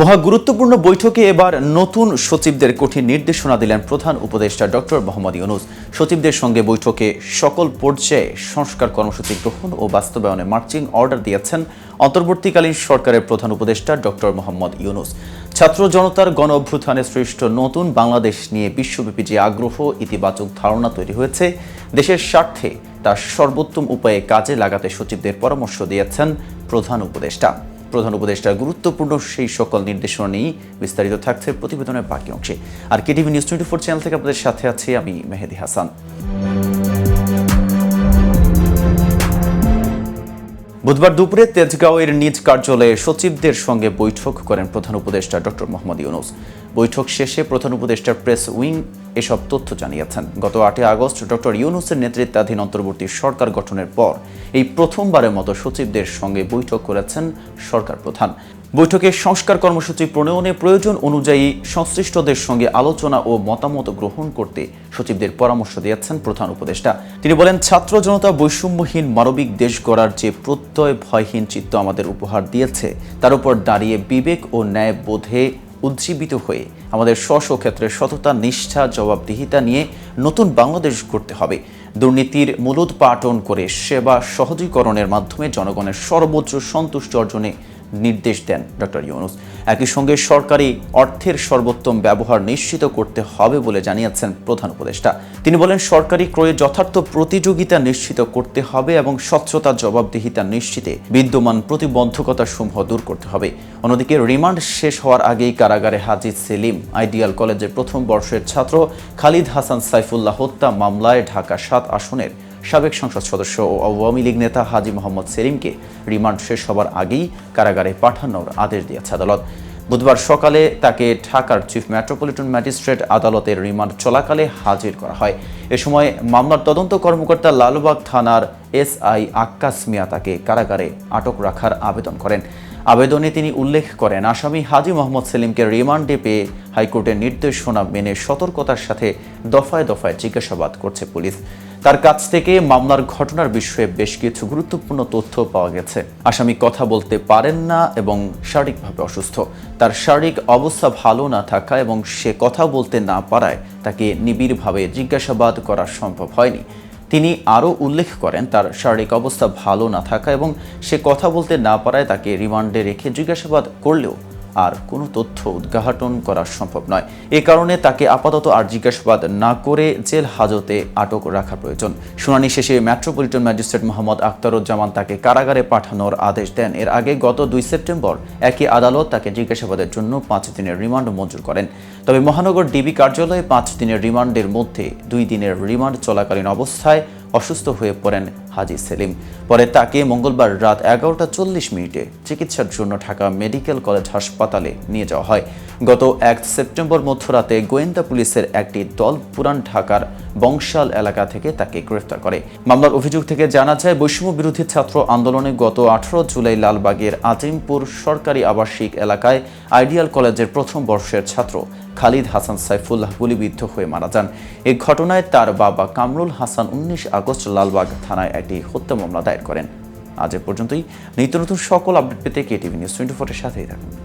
মহা গুরুত্বপূর্ণ বৈঠকে এবার নতুন সচিবদের কঠিন নির্দেশনা দিলেন প্রধান উপদেষ্টা ডক্টর মোহাম্মদ ইউনুস। সচিবদের সঙ্গে বৈঠকে সকল পর্যায়ে সংস্কার কর্মসূচি গ্রহণ ও বাস্তবায়নে মার্চিং অর্ডার দিয়েছেন অন্তর্বর্তীকালীন সরকারের প্রধান উপদেষ্টা ডক্টর মোহাম্মদ ইউনুস। ছাত্র জনতার গণ অভ্যুত্থানে সৃষ্ট নতুন বাংলাদেশ নিয়ে বিশ্বব্যাপী যে আগ্রহ, ইতিবাচক ধারণা তৈরি হয়েছে, দেশের স্বার্থে তার সর্বোত্তম উপায়ে কাজে লাগাতে সচিবদের পরামর্শ দিয়েছেন প্রধান উপদেষ্টা। প্রধান উপদেষ্টার গুরুত্বপূর্ণ সেই সকল নির্দেশনা নিয়েই বিস্তারিত থাকছে প্রতিবেদনের বাকি অংশে। আর KTV news twenty four channel থেকে আপনাদের সাথে আছি আমি মেহেদি হাসান। বুধবার দুপুরে তেজগাঁওয়ের নিজ কার্যালয়ে সচিবদের সঙ্গে বৈঠক করেন প্রধান উপদেষ্টা ডক্টর মোহাম্মদ ইউনুস। বৈঠক শেষে প্রধান উপদেষ্টার প্রেস উইং এসব তথ্য জানিয়েছেন। গত আটই আগস্ট ডক্টর ইউনুসের নেতৃত্বাধীন অন্তর্বর্তী সরকার গঠনের পর এই প্রথমবারের মতো সচিবদের সঙ্গে বৈঠক করেছেন সরকার প্রধান। বৈঠকে সংস্কার কর্মসূচি প্রণয়নে প্রয়োজন অনুযায়ী সংশ্লিষ্টদের সঙ্গে আলোচনা ও মতামত গ্রহণ করতে সচিবদের পরামর্শ দিয়েছেন প্রধান উপদেষ্টা। তিনি বলেন, ছাত্র জনতা বৈষম্যহীন মানবিক দেশ গড়ার যে প্রত্যয় ভয়হীন চিত্ত আমাদের উপহার দিয়েছে, তার উপর দাঁড়িয়ে বিবেক ও ন্যায় বোধে উজ্জীবিত হয়ে আমাদের স্ব ক্ষেত্রে সততা, নিষ্ঠা, জবাবদিহিতা নিয়ে নতুন বাংলাদেশ করতে হবে। দুর্নীতির মূলোৎপাটন করে সেবা সহজীকরণের মাধ্যমে জনগণের সর্বোচ্চ সন্তুষ্টি অর্জনে নির্দেশ দেন ডক্টর ইউনুস। একই সঙ্গে সরকারি অর্থের সর্বোত্তম ব্যবহার নিশ্চিত করতে হবে বলে জানিয়েছেন প্রধান উপদেষ্টা। তিনি বলেন, সরকারি ক্রয়ে যথার্থ প্রতিযোগিতা নিশ্চিত করতে হবে এবং স্বচ্ছতা, জবাবদিহিতা নিশ্চিতে বিদ্যমান প্রতিবন্ধকতা সমূহ দূর করতে হবে। অন্যদিকে, রিমান্ড শেষ হওয়ার আগেই কারাগারে হাজি সেলিম, আইডিয়াল কলেজের প্রথম বর্ষের ছাত্র খালিদ হাসান সাইফুল্লাহ হত্যা মামলায় ঢাকা সাত আসনের সাবেক সংসদ সদস্য ও আওয়ামী লীগ নেতা হাজি মোহাম্মদ সেলিমকে রিমান্ড শেষ হবার আগেই কারাগারে পাঠানোর আদেশ দিয়েছে আদালত। বুধবার সকালে তাকে ঢাকার চিফ মেট্রোপলিটন ম্যাজিস্ট্রেট আদালতের রিমান্ড চলাকালে হাজির করা হয়। এ সময় মামলার তদন্ত কর্মকর্তা লালবাগ থানার এসআই আক্কাস মিয়া তাকে কারাগারে আটক রাখার আবেদন করেন। আবেদনে তিনি উল্লেখ করেন, আসামি হাজি মোহাম্মদ সেলিমকে রিমান্ডে পেয়ে হাইকোর্টের নির্দেশনা মেনে সতর্কতার সাথে দফায় দফায় জিজ্ঞাসাবাদ করছে পুলিশ। তার কাছ থেকে মামলার ঘটনার বিষয়ে বেশ কিছু গুরুত্বপূর্ণ তথ্য পাওয়া গেছে। আসামি কথা বলতে পারেন না এবং শারীরিকভাবে অসুস্থ। তার শারীরিক অবস্থা ভালো না থাকা এবং সে কথা বলতে না পারায় তাকে নিবিড়ভাবে জিজ্ঞাসাবাদ করা সম্ভব হয়নি। তিনি আরও উল্লেখ করেন, তার শারীরিক অবস্থা ভালো না থাকা এবং সে কথা বলতে না পারায় তাকে রিমান্ডে রেখে জিজ্ঞাসাবাদ করলেও আর কোনো তথ্য উদ্ঘাটন করা সম্ভব নয়। এ কারণে তাকে আপাতত আর জিজ্ঞাসাবাদ না করে জেল হাজতে আটক রাখা প্রয়োজন। শুনানি শেষে মেট্রোপলিটন ম্যাজিস্ট্রেট মোহাম্মদ আখতারুজ্জামান তাকে কারাগারে পাঠানোর আদেশ দেন। এর আগে গত দুই সেপ্টেম্বর একই আদালত তাকে জিজ্ঞাসাবাদের জন্য পাঁচ দিনের রিমান্ড মঞ্জুর করেন। তবে মহানগর ডিবি কার্যালয়ে পাঁচ দিনের রিমান্ডের মধ্যে দুই দিনের রিমান্ড চলাকালীন অবস্থায় অসুস্থ হয়ে পড়েন হাজি সেলিম। পরে তাকে মঙ্গলবার রাত এগারোটা চল্লিশ মিনিটে চিকিৎসার জন্য ঢাকা মেডিকেল কলেজ হাসপাতালে নিয়ে যাওয়া হয়। গত এক সেপ্টেম্বর মধ্যরাতে গোয়েন্দা পুলিশের একটি দল পুরান ঢাকার বংশাল এলাকা থেকে তাকে গ্রেফতার করে। মামলার অভিযোগ থেকে জানা যায়, বৈষম্য বিরোধী ছাত্র আন্দোলনে গত আঠারো জুলাই লালবাগের আজিমপুর সরকারি আবাসিক এলাকায় আইডিয়াল কলেজের প্রথম বর্ষের ছাত্র। খালিদ হাসান সাইফুল্লাহ গুলিবিদ্ধ হয়ে মারা যান। এ ঘটনায় তার বাবা কামরুল হাসান উনিশ আগস্ট লালবাগ থানায় একটি হত্যা মামলা দায়ের করেন। আজ এ পর্যন্তই। নিত্য নতুন সকল আপডেট পেতে কেটিভি নিউজ টোয়েন্টি ফোরের সাথেই থাকুন।